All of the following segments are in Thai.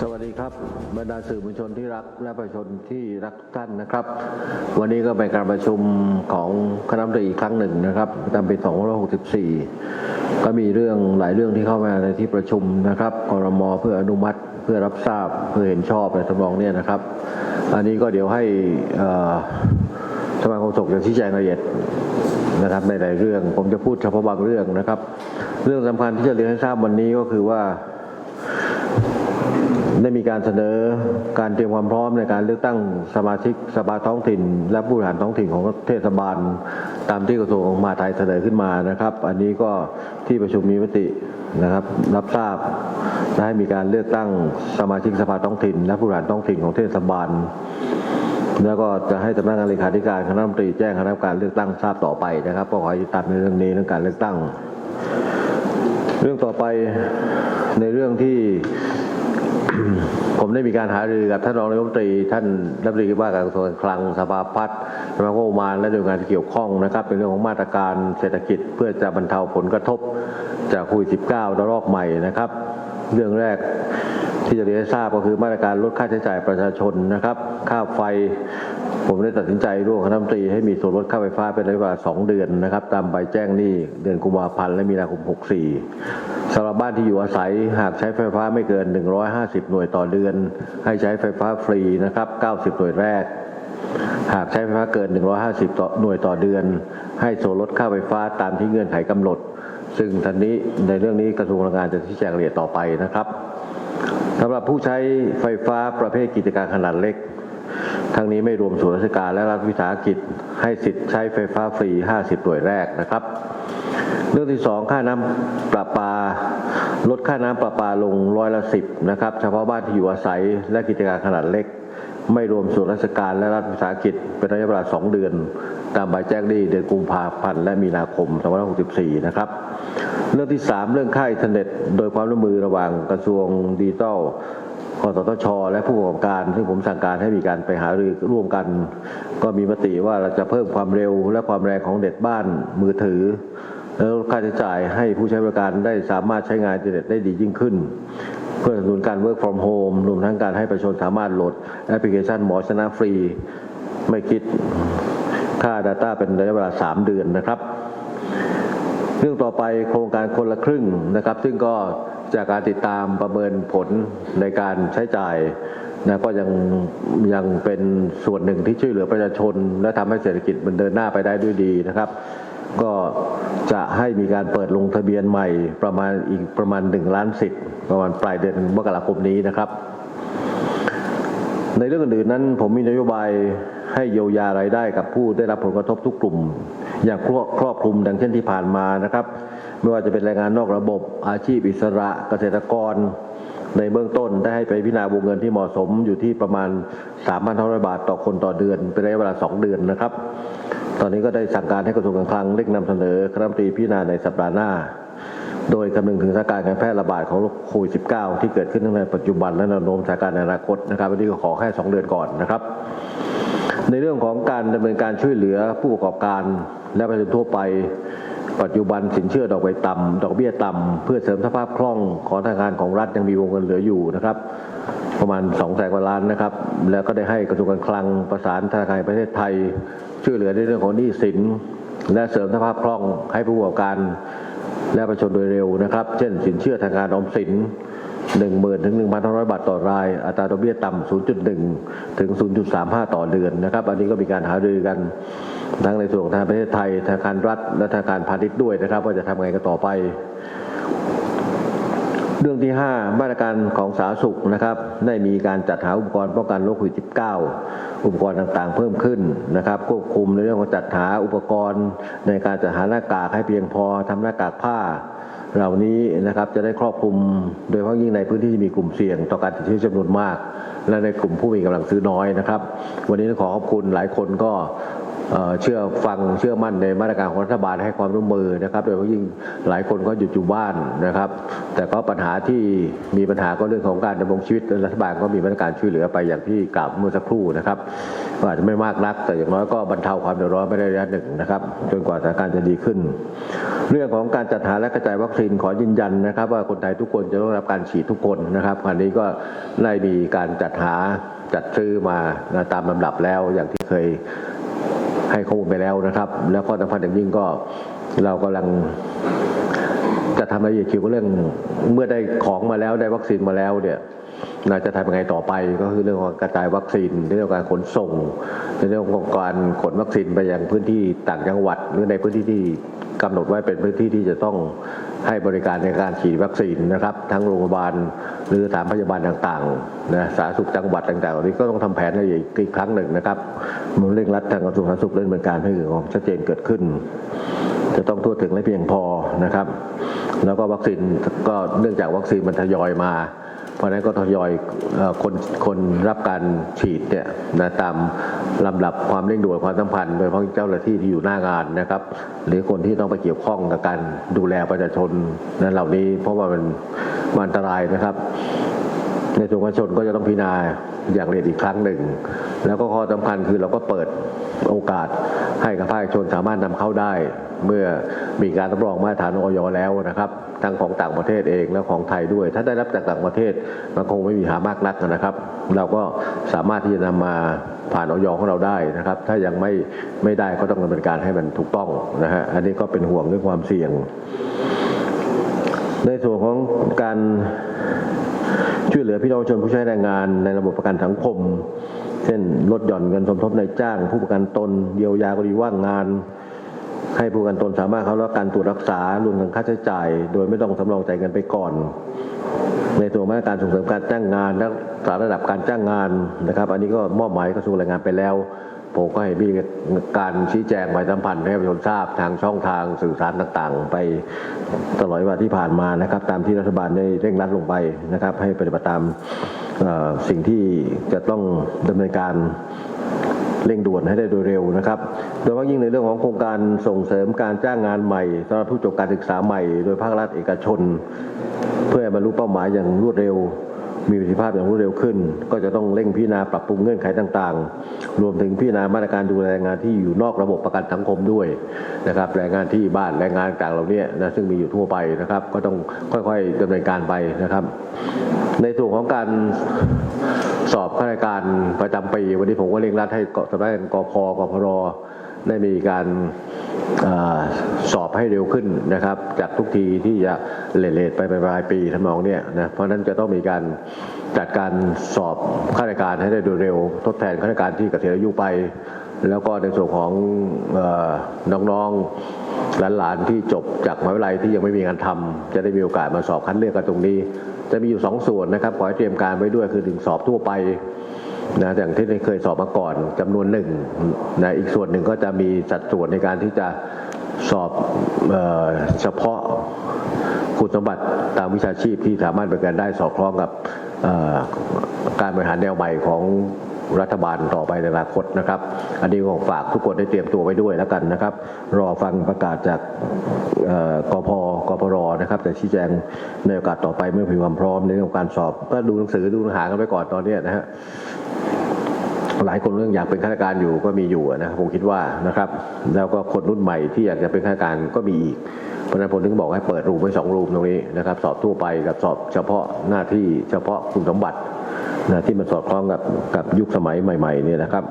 สวัสดีครับบรรดาสื่อมวลชนที่รักและประชาชนที่รักท่านนะครับ วันนี้ก็เป็นการประชุมของคณะมนตรีอีกครั้งหนึ่งนะครับตามปี2564 ก็มีเรื่องหลายเรื่องที่เข้ามาในที่ประชุมนะครับกรมเพื่ออนุมัติเพื่อรับทราบเพื่อเห็นชอบในทำนองเนี้นะครับ อันนี้ก็เดี๋ยวให้สมาคมสงฆ์จะชี้แจงรายละเอียดนะครับในหลายเรื่อง ผมจะพูดเฉพาะบางเรื่องนะครับ เรื่องสำคัญที่จะเรียนให้ทราบวันนี้ก็คือว่า ได้มีการเสนอการเตรียมความพร้อมในการเลือกตั้งสมาชิกสภาท้องถิ่น และผู้บริหารท้องถิ่นของเทศบาล ตามที่กระทรวงมหาดไทยเสนอขึ้นมานะครับ อันนี้ก็ที่ประชุมมีมตินะครับ รับทราบและให้มีการเลือกตั้งสมาชิกสภาท้องถิ่น และผู้บริหารท้องถิ่นของเทศบาล แล้วก็จะให้สำนักงานเลขาธิการคณะรัฐมนตรีแจ้งคณะกรรมการเลือกตั้งทราบต่อไปนะครับก็ขอให้ติดตามในเรื่องนี้เรื่องการเลือกตั้ง เรื่องต่อไปในเรื่องที่ ผมได้มีการหารือกับท่านรองนายกรัฐมนตรี ท่านรัฐมนตรีว่าการกระทรวงการคลังสภาพัฒน์สำนักงบประมาณและหน่วยงานที่เกี่ยวข้องนะครับเป็นเรื่องของมาตรการเศรษฐกิจ เพื่อจะบรรเทาผลกระทบจากโควิด -19 ระลอกใหม่นะครับ เรื่องแรก ที่จะเรียนให้ทราบก็คือมาตรการลดค่าใช้จ่ายประชาชนนะครับ ค่าไฟ ผมได้ตัดสินใจร่วมคณะรัฐมนตรีให้มีส่วนลดค่าไฟฟ้าเป็นระยะเวลา2เดือนนะครับ ตามใบแจ้งหนี้เดือนกุมภาพันธ์และมีนาคม 64สำหรับบ้านที่อยู่อาศัยหากใช้ไฟฟ้าไม่เกิน 150 หน่วยต่อเดือน ให้ใช้ไฟฟ้าฟรีนะครับ 90 หน่วยแรกหากใช้ไฟฟ้าเกิน 150 ต่อหน่วยต่อเดือน ให้ส่วนลดค่าไฟฟ้าตามที่เงื่อนไขกำหนด ซึ่งทันนี้ในเรื่องนี้กระทรวงพลังงานจะชี้แจงรายละเอียดต่อไปนะครับ สำหรับผู้ใช้ไฟฟ้าประเภทกิจการขนาดเล็ก ทั้งนี้ไม่รวมส่วนราชการและรัฐวิสาหกิจให้สิทธิ์ใช้ไฟฟ้าฟรี 50 หน่วยแรกนะครับ เรื่องที่สองค่าน้ำประปา ลดค่าน้ำประปาลงร้อยละสิบนะครับ เฉพาะบ้านที่อยู่อาศัยและกิจการขนาดเล็ก ไม่รวมส่วนราชการและรัฐวิสาหกิจเป็นระยะเวลา 2 เดือน ตามใบแจ้งหนี้เดือนกุมภาพันธ์และมีนาคม2564 นะครับ รื่องที่ 3 เรื่องค่าอินเทอร์เน็ต โดยความร่วมมือระหว่างกระทรวงดิจิทัลกสทช และผู้ประกอบการ ซึ่งผมสั่งการให้มีการไปหารือร่วมกัน ก็มีมติว่าเราจะเพิ่มความเร็วและความแรงของเน็ตบ้านมือถือ แล้วลดค่าใช้จ่ายให้ผู้ใช้บริการได้สามารถใช้งานอินเทอร์เน็ตได้ดียิ่งขึ้น เพื่อสนับสนุนการ work from home รวมทั้งการให้ประชาชนสามารถโหลดแอปพลิเคชันหมอชนะฟรี ไม่คิดค่า Data เป็นระยะเวลา 3 เดือนนะครับ เรื่องต่อไปโครงการคนละครึ่งนะครับ ซึ่งก็จากการติดตามประเมินผลในการใช้จ่ายนะก็ยังยังเป็นส่วนหนึ่งที่ช่วยเหลือประชาชน และทำให้เศรษฐกิจมันเดินหน้าไปได้ด้วยดีนะครับ ก็จะให้มีการเปิดลงทะเบียนใหม่ประมาณอีกประมาณ 1 ล้านสิทธิ์ประมาณปลายเดือนมกราคมนี้นะครับ ในเรื่องอื่นๆนั้นผมมีนโยบายให้เยียวยารายได้กับผู้ได้รับผลกระทบทุกกลุ่ม อย่างครอบครอบคลุมดังเช่นที่ผ่านมานะครับ ไม่ว่าจะเป็นแรงงานนอกระบบอาชีพอิสระเกษตรกร ในเบื้องต้นได้ให้ไปพิจารณาวงเงินที่เหมาะสมอยู่ที่ประมาณ3,500 บาทต่อคนต่อเดือน เป็นระยะเวลา 2 เดือนนะครับ ตอนนี้ก็ได้สั่งการให้กระทรวงการคลังเร่งนำเสนอคณะรัฐมนตรีพิจารณาในสัปดาห์หน้า โดยคำนึงถึงสถานการณ์การแพร่ระบาดของโรคโควิด -19 ที่เกิดขึ้นทั้งในปัจจุบันและแนวโน้มสถานการณ์ในอนาคตนะครับวันนี้ก็ขอแค่ 2 เดือนก่อนนะครับในเรื่องของการดำเนินการช่วยเหลือผู้ประกอบการ และประชาชนทั่วไป ปัจจุบันสินเชื่อดอกเบี้ยต่ำดอกเบี้ยต่ำเพื่อเสริมสภาพคล่องของธนาคารของรัฐยังมีวงเงินเหลืออยู่นะครับ ประมาณ2แสนกว่าล้านนะครับ แล้วก็ได้ให้กระทรวงการคลังประสานธนาคารประเทศไทย ช่วยเหลือในเรื่องของหนี้สิน และเสริมสภาพคล่องให้ผู้ประกอบการ และประชาชนโดยเร็วนะครับ เช่น สินเชื่อทางการออมสิน10,000ถึง1,500 บาทต่อราย อัตราดอกเบี้ยต่ำ0.1 ถึง 0.35 ต่อเดือนนะครับ อันนี้ก็มีการหารือกัน ทั้งในส่วนของธนาคารประเทศไทยธนาคารรัฐและธนาคารพาณิชย์ด้วยนะครับ ว่าจะทำไงกันต่อไป เรื่องที่ 5 มาตรการของสาธารณสุขนะครับ ได้มีการจัดหาอุปกรณ์ป้องกันโรคโควิด -19 อุปกรณ์ต่างๆ เพิ่มขึ้นนะครับ ควบคุมในเรื่องของจัดหาอุปกรณ์ในการจัดหาหน้ากากให้เพียงพอทำหน้ากากผ้าเหล่านี้นะครับจะได้ครอบคลุมโดยเฉพาะยิ่งในพื้นที่ที่มีกลุ่มเสี่ยง ต่อการติดเชื้อจำนวนมาก และในกลุ่มผู้มีกำลังซื้อน้อยนะครับ วันนี้ขอขอบคุณหลายคนก็ เชื่อฟังเชื่อมั่นในมาตรการของรัฐบาลให้ความร่วมมือนะครับ โดยเฉพาะยิ่งหลายคนก็หยุดอยู่บ้านนะครับ แต่ก็ปัญหาที่มีปัญหาก็เรื่องของการดำรงชีวิตรัฐบาลก็มีมาตรการช่วยเหลือไปอย่างที่กล่าวเมื่อสักครู่นะครับอาจจะไม่มากนัก แต่อย่างน้อยก็บรรเทาความเดือดร้อนไปได้ระยะหนึ่งนะครับจนกว่าสถานการณ์จะดีขึ้น เรื่องของการจัดหาและกระจายวัคซีนขอยืนยันนะครับ ว่าคนไทยทุกคนจะต้องรับการฉีดทุกคนนะครับคราวนี้ก็ได้มีการจัดหาจัดซื้อมาตามลำดับแล้วอย่างที่เคย ให้ข้อมูลไปแล้วนะครับ แล้วก็สำคัญอย่างยิ่งก็เรากำลังจะทำรายละเอียดเกี่ยวกับเรื่องเมื่อได้ของมาแล้วได้วัคซีนมาแล้วเนี่ย เราจะทำยังไงต่อไปก็คือเรื่องของกระจายวัคซีนเรื่องของการขนส่งในเรื่องของการขนวัคซีนไปยังพื้นที่ต่างจังหวัด หรือในพื้นที่ที่กำหนดไว้เป็นพื้นที่ที่จะต้องให้บริการในการฉีดวัคซีนนะครับ ทั้งโรงพยาบาลหรือสถานพยาบาลต่างๆนะสาธารณสุขจังหวัดต่างๆเหล่านี้ก็ต้องทำแผนให้อีกครั้งหนึ่งนะครับมันเร่งรัดทางกระทรวงสาธารณสุขเรื่องดำเนินการให้เกิดความชัดเจนเกิดขึ้น จะต้องทั่วถึงและเพียงพอนะครับ แล้วก็วัคซีนก็เนื่องจากวัคซีนมันทยอยมา เพราะนั้นก็ทยอยคนคนรับการฉีดเนี่ยนะตามลำดับความเร่งด่วนความสัมพันธ์โดยเฉพาะเจ้าหน้าที่ที่อยู่หน้างานนะครับ หรือคนที่ต้องไปเกี่ยวข้องกับการดูแลประชาชนนั้นเหล่านี้ เพราะว่ามันมันอันตรายนะครับ ในส่วนประชาชนก็จะต้องพิจารณาอย่างละเอียดอีกครั้งหนึ่ง แล้วก็ข้อสำคัญคือเราก็เปิดโอกาส ให้กับภาคเอกชนสามารถนำเข้าได้ เมื่อมีการรับรองมาตรฐานออยแล้วนะครับทั้งของต่างประเทศเองและของไทยด้วย ถ้าได้รับจากต่างประเทศมันคงไม่มีหามากนักนะครับ เราก็สามารถที่จะนำมาผ่านออยของเราได้นะครับ ถ้ายังไม่ไม่ได้ก็ต้องดำเนินการให้มันถูกต้องนะฮะอันนี้ก็เป็นห่วงเรื่องความเสี่ยง ในส่วนของการช่วยเหลือพี่น้องชนผู้ใช้แรงงานในระบบประกันสังคม ช่นลดหย่อนเงินสมทบในจ้าง ผู้ประกันตนเยียวยากรณีว่างงาน ให้ผู้ประกันตนสามารถเข้ารับการตรวจรักษารวมถึงค่าใช้จ่าย โดยไม่ต้องสำรองจ่ายเงินไปก่อน ในตัวมาตรการส่งเสริมการจ้างงานและสาระดับการจ้างงานนะครับ อันนี้ก็มอบหมายกระทรวงแรงงานไปแล้วผมก็ให้มีการชี้แจงไปสัมพันธ์ให้ประชาชนทราบทางช่องทางสื่อสารต่างๆ ไปตลอดเวลาที่ผ่านมานะครับ ตามที่รัฐบาลได้เร่งรัดลงไปนะครับ ให้ปฏิบัติตาม สิ่งที่จะต้องดำเนินการเร่งด่วนให้ได้โดยเร็วนะครับ โดยเฉพาะยิ่งในเรื่องของโครงการส่งเสริมการจ้างงานใหม่สำหรับผู้จบการศึกษาใหม่ โดยภาครัฐเอกชน เพื่อให้บรรลุเป้าหมายอย่างรวดเร็ว มีประสิทธิภาพอย่างรวดเร็วขึ้น ก็จะต้องเร่งพิจารณาปรับปรุงเงื่อนไขต่างๆ รวมถึงพิจารณามาตรการดูแลแรงงานที่อยู่นอกระบบประกันสังคมด้วยนะครับแรงงานที่บ้านแรงงานต่างเหล่านี้นะซึ่งมีอยู่ทั่วไปนะครับ ก็ต้องค่อยๆดำเนินการไปนะครับ ในส่วนของการสอบข้าราชการประจำปี วันนี้ผมก็เร่งรัดให้สำนักงานกพกพรได้มีการอสอบให้เร็วขึ้นนะครับ จากทุกทีที่จะเลทๆไปปลายปีทำนองเนี้ยนะเพราะฉะนั้นจะต้องมีการจัดการสอบข้าราชการให้ได้โดยเร็ว ทดแทนข้าราชการที่เกษียณอายุไป แล้วก็ในส่วนของอน้องๆหลานๆที่จบจากมหาวิทยาลัยที่ยังไม่มีงานทำจะได้มีโอกาสมาสอบคัดเลือกกันตรงนี้ จะมีอยู่สองส่วนนะครับขอให้เตรียมการไว้ด้วยคือถึงสอบทั่วไปนะอย่างที่เคยสอบมาก่อนจำนวนหนึ่งนะอีกส่วนหนึ่งก็จะมีสัดส่วนในการที่จะสอบเออเฉพาะคุณสมบัติตามวิชาชีพที่สามารถเป็นการได้สอดคล้องกับการบริหารแนวใหม่ของ รัฐบาลต่อไปในอนาคตนะครับ อันนี้ก็ฝากทุกคนได้เตรียมตัวไว้ด้วยแล้วกันนะครับ รอฟังประกาศจากกพกพรนะครับแต่ชี้แจงในโอกาสต่อไปเมื่อมีความพร้อมในเรื่องการสอบ ก็ดูหนังสือดูเนื้อหากันไปก่อนตอนนี้นะฮะหลายคนเรื่องอยากเป็นข้าราชการอยู่ก็มีอยู่นะผมคิดว่านะครับ แล้วก็คนรุ่นใหม่ที่อยากจะเป็นข้าราชการก็มีอีกเพราะนั้นผมถึงบอกให้เปิดรูมไว้สองรูมตรงนี้นะครับ สอบทั่วไปกับสอบเฉพาะหน้าที่เฉพาะคุณสมบัติ นะที่มันสอดคล้องกับกับยุคสมัยใหม่ ๆ เนี่ยนะครับ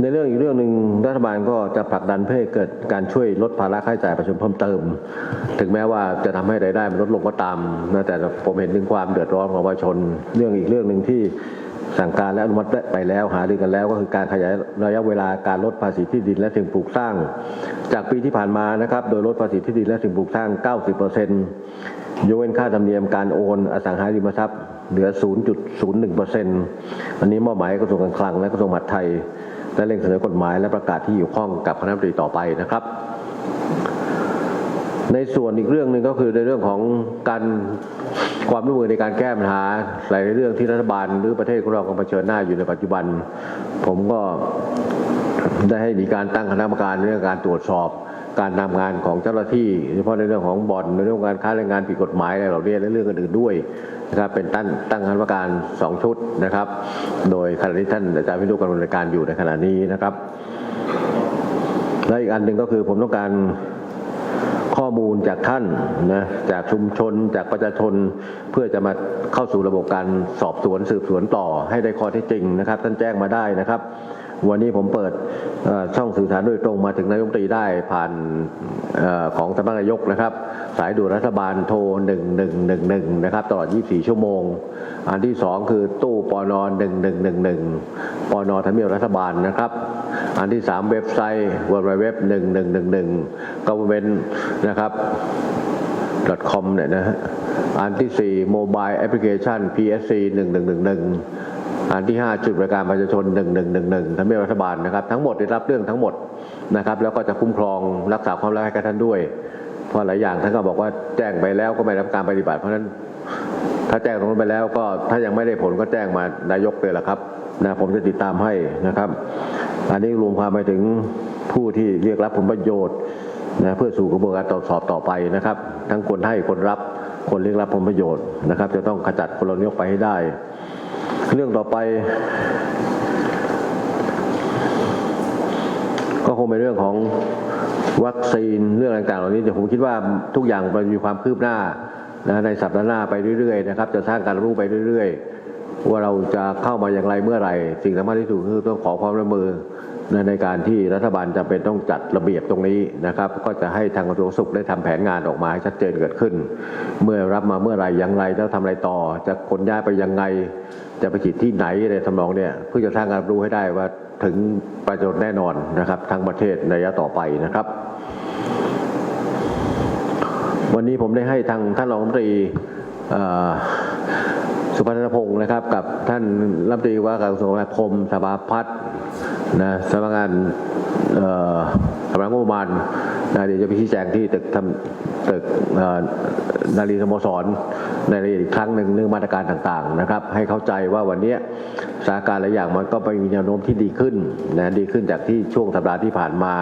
ในเรื่องอีกเรื่องหนึ่งรัฐบาลก็จะผลักดันเพื่อให้เกิดการช่วยลดภาระค่าใช้จ่ายประชาชนเพิ่มเติม ถึงแม้ว่าจะทำให้รายได้มันลดลงก็ตามนะแต่ผมเห็นถึงความเดือดร้อนของประชาชน เรื่องอีกเรื่องหนึ่งที่ สั่งการและอนุมัติไปแล้วหารือกันแล้ว ก็คือการขยายระยะเวลาการลดภาษีที่ดินและสิ่งปลูกสร้าง จากปีที่ผ่านมานะครับโดยลดภาษีที่ดินและสิ่งปลูกสร้าง 90%ยกเว้นค่าธรรมเนียมการโอนอสังหาริมทรัพย์เหลือ 0.01%อันนี้มอบหมายกระทรวงการคลังและกระทรวงมหาดไทยและเร่งเสนอกฎหมายและประกาศที่เกี่ข้องกับคณะรัฐมนตรีต่อไปนะครับ ในส่วนอีกเรื่องหนึ่งก็คือในเรื่องของการ ความร่วมมือในการแก้ปัญหาหลายเรื่องที่รัฐบาลหรือประเทศของเรากำลังเผชิญหน้าอยู่ในปัจจุบัน ผมก็ได้ให้มีการตั้งคณะกรรมการเรื่องการตรวจสอบการทำงานของเจ้าหน้าที่โดยเฉพาะในเรื่องของบ่อนในเรื่องของการค้าแรงงานผิดกฎหมายอะไรเหล่านี้และเรื่องอื่นๆด้วยนะครับเป็นตั้งตั้งคณะกรรมการสองชุดนะครับ โดยขณะนี้ท่านอาจารย์วิโรจน์กำลังดำเนินการอยู่ในขณะนี้นะครับและอีกอันหนึ่งก็คือผมต้องการ ข้อมูลจากท่านนะจากชุมชน จากประชาชน เพื่อจะมาเข้าสู่ระบบการสอบสวนสืบสวนต่อให้ได้ข้อเท็จจริงนะครับ ท่านแจ้งมาได้นะครับ วันนี้ผมเปิดช่องสื่อสารโดยตรงมาถึงนายกตรีได้ผ่านอของสำนักนายกนะครับ สายด่วนรัฐบาลโทร 1111 นะครับ ตลอด 24 ชั่วโมง อันที่ 2 คือตู้ปอนอ1111ปอนอทำเนียบรัฐบาลนะครับ อันที่ 3 เว็บไซต์ www 1111 government นะครับ .com เนี่ยนะฮะอันที่ 4 Mobile Application PSC 1111 อันที่ 5 จุดบริการประชาชน 1111ทำเนียบรัฐบาลนะครับ ทั้งหมดได้รับเรื่องทั้งหมดนะครับ แล้วก็จะคุ้มครองรักษาความลับให้กับท่านด้วย เพราะหลายอย่างท่านก็บอกว่าแจ้งไปแล้วก็ไม่รับการปฏิบัติ เพราะฉะนั้นถ้าแจ้งตรงนั้นไปแล้วก็ถ้ายังไม่ได้ผลก็แจ้งมานายกเลยละครับนะผมจะติดตามให้นะครับ อันนี้รวมความไปถึงผู้ที่เรียกรับผลประโยชน์นะเพื่อสู่กระบวนการตรวจสอบต่อไปนะครับ ทั้งคนให้คนรับคนเรียกรับผลประโยชน์นะครับ จะต้องขจัดคนเหล่านี้ออกไปให้ได้ เรื่องต่อไป ก็คงเป็นเรื่องของวัคซีนเรื่องต่างๆ เหล่านี้เดี๋ยวผมคิดว่าทุกอย่างมันมีความคืบหน้านะในสัปดาห์หน้าไปเรื่อยๆนะครับ จะสร้างการรู้ไปเรื่อย ๆ ว่าเราจะเข้ามาอย่างไรเมื่อไหร่ สิ่งสำคัญที่สุดคือต้องขอความร่วมมือนในการที่รัฐบาลจำเป็นต้องจัดระเบียบตรงนี้นะครับ ก็จะให้ทางกระทรวงสุขได้ทำแผนงานออกมาให้ชัดเจนเกิดขึ้น เมื่อรับมาเมื่อไหรอย่างไรแล้วทำอะไรต่อ จะขนย้ายไปยังไง จะไปฉีดที่ไหนอะไรทำนองเนี่ยเพื่อจะสร้างการรู้ให้ได้ว่าถึงประโยชน์แน่นอนนะครับทั้งประเทศในระยะต่อไปนะครับ วันนี้ผมได้ให้ทางท่านรองรัฐมนตรี สุพัฒนพงศ์นะครับ กับท่านรัฐมนตรีว่าการกระทรวงคมสภาพัฒน์นะสำนักงานสำนักงบประมาณนะเดี๋ยวจะไปชี้แจงที่ตึกทำตึกนารีสโมสรในรายละเอียดอีกครั้งหนึ่งเรื่องมาตรการต่างๆนะครับ ให้เข้าใจว่าวันนี้สถานการณ์หลายอย่างมันก็ไปมีแนวโน้มที่ดีขึ้นนะดีขึ้นจากที่ช่วงสัปดาห์ที่ผ่านมา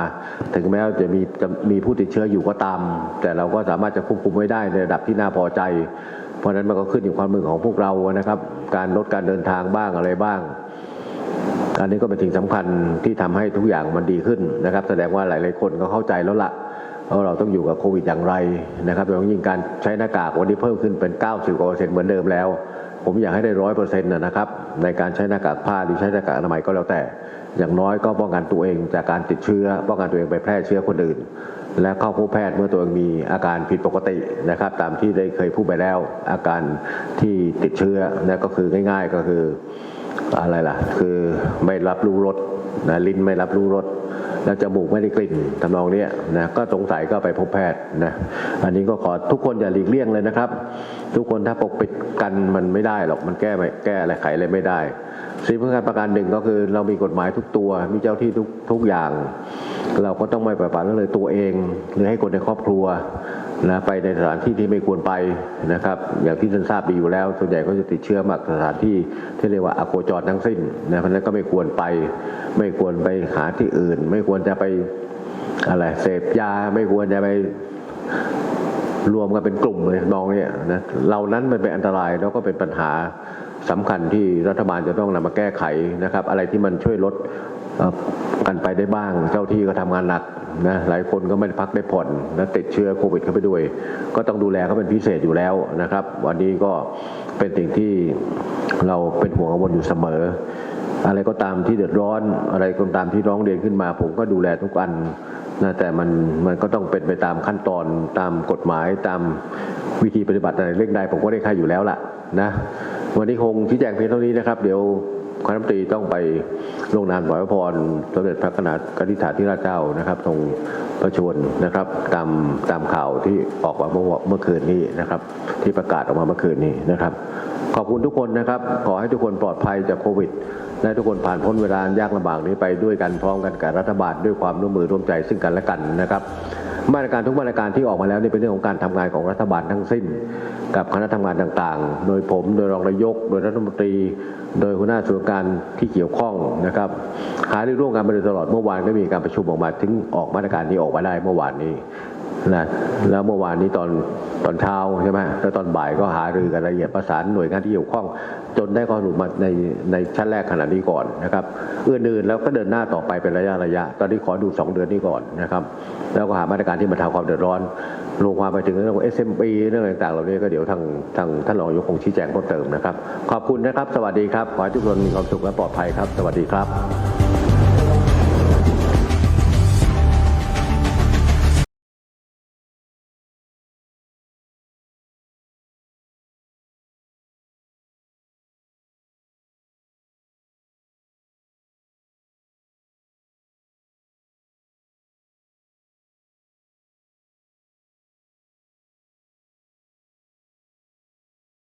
ถึงแม้ว่าจะมีจะมีผู้ติดเชื้ออยู่ก็ตาม แต่เราก็สามารถจะควบคุมไว้ได้ในระดับที่น่าพอใจ เพราะฉะนั้นมันก็ขึ้นอยู่ความมือของพวกเรานะครับ การลดการเดินทางบ้างอะไรบ้างอันนี้ก็เป็นสิ่งสำคัญที่ทำให้ทุกอย่างมันดีขึ้นนะครับ แสดงว่าหลาย ๆ คนก็เข้าใจแล้วละว่าเราต้องอยู่กับโควิดอย่างไรนะครับโดยเฉพาะยิ่งการใช้หน้ากากวันนี้เพิ่มขึ้นเป็น 90กว่าเปอร์เซ็นต์เหมือนเดิมแล้ว ผมอยากให้ได้ร้อยเปอร์เซ็นต์นะครับในการใช้หน้ากากผ้าหรือใช้หน้ากากอนามัยก็แล้วแต่ อย่างน้อยก็ป้องกันตัวเองจากการติดเชื้อป้องกันตัวเองไปแพร่เชื้อคนอื่น และเข้าพบแพทย์เมื่อตัวเองมีอาการผิดปกตินะครับ ตามที่ได้เคยพูดไปแล้ว อาการที่ติดเชื้อนะก็คือง่าย ๆ ก็คืออะไรล่ะ คือไม่รับรู้รสนะลิ้นไม่รับรู้รส แล้วจมูกไม่ได้กลิ่นทำนองเนี้ยนะก็สงสัยก็ไปพบแพทย์นะอันนี้ก็ขอทุกคนอย่าหลีกเลี่ยงเลยนะครับ ทุกคนถ้าปกปิดกันมันไม่ได้หรอกมันแก้ไม่แก้อะไรไขอะไรไม่ได้ สิ่งสำคัญประการหนึ่งก็คือเรามีกฎหมายทุกตัว มีเจ้าที่ทุกทุกอย่าง เราก็ต้องไม่ปล่อยปละละเลยตัวเอง หรือให้คนในครอบครัวนะไปในสถานที่ที่ไม่ควรไปนะครับ อย่างที่ท่านทราบดีอยู่แล้ว ส่วนใหญ่ก็จะติดเชื้อมากสถานที่ที่เรียกว่าอโคจรทั้งสิ้นนะเพราะนั้นก็ไม่ควรไป ไม่ควรไปหาที่อื่น ไม่ควรจะไปอะไรเสพยาไม่ควรจะไปรวมกันเป็นกลุ่มเลยน้องเนี่ยนะเรานั้นมันเป็นอันตรายแล้วก็เป็นปัญหา สำคัญที่รัฐบาลจะต้องนำมาแก้ไขนะครับ อะไรที่มันช่วยลดกันไปได้บ้าง เจ้าที่ก็ทำงานหนักนะหลายคนก็ไม่ได้พักได้ผ่อนนะติดเชื้อโควิดเข้าไปด้วย ก็ต้องดูแลเขาเป็นพิเศษอยู่แล้วนะครับ วันนี้ก็เป็นสิ่งที่เราเป็นห่วงกังวลอยู่เสมอ อะไรก็ตามที่เดือดร้อน อะไรก็ตามที่ร้องเรียนขึ้นมา ผมก็ดูแลทุกอันนะแต่มันมันก็ต้องเป็นไปตามขั้นตอนตามกฎหมายตาม วิธีปฏิบัติอะไรเร่งใดผมก็ได้ค่าอยู่แล้วล่ะนะวันนี้คงชี้แจงเพียงเท่านี้นะครับ เดี๋ยวคณะรัฐมนตรีต้องไปลงนามถวายพรสมเด็จพระกนิษฐาธิราชเจ้านะครับทรงประชวรนะครับ ตามตามข่าวที่ออกมาเมื่อเมื่อคืนนี้นะครับ ที่ประกาศออกมาเมื่อคืนนี้นะครับ ขอบคุณทุกคนนะครับ ขอให้ทุกคนปลอดภัยจากโควิดและทุกคนผ่านพ้นเวลายากลำบากนี้ไปด้วยกันพร้อมกันกับรัฐบาลด้วยความร่วมมือร่วมใจซึ่งกันและกันนะครับ มาตรการทุกมาตรการที่ออกมาแล้วนี่เป็นเรื่องของการทำงานของรัฐบาลทั้งสิ้น กับคณะทำงานต่างๆ โดยผมโดยรองนายก โดยรัฐมนตรี โดยหัวหน้าส่วนการที่เกี่ยวข้องนะครับหารือร่วมกันมาโดยตลอดเมื่อวานก็มีการประชุมออกมาถึงออกมาตรการนี้ออกมาได้เมื่อวานนี้ นะแล้วเมื่อวานนี้ตอนตอนเช้าใช่ไหมแล้วตอนบ่ายก็หารือกันละเอียดประสานหน่วยงานที่เกี่ยวข้อง จนได้ข้อสรุปมาในในชั้นแรกขนาดนี้ก่อนนะครับอื่นๆแล้วก็เดินหน้าต่อไปเป็นระยะระยะ ตอนนี้ขอดู 2 เดือนนี้ก่อนนะครับ แล้วก็หามาตรการที่บรรเทาความเดือดร้อนรวมความไปถึงเรื่องของ SMP เรื่องต่างๆเหล่านี้ก็เดี๋ยวทางทางท่านรองยกคงชี้แจงเพิ่มเติมนะครับ ขอบคุณนะครับ สวัสดีครับขอให้ทุกคนมีความสุขและปลอดภัยครับ สวัสดีครับ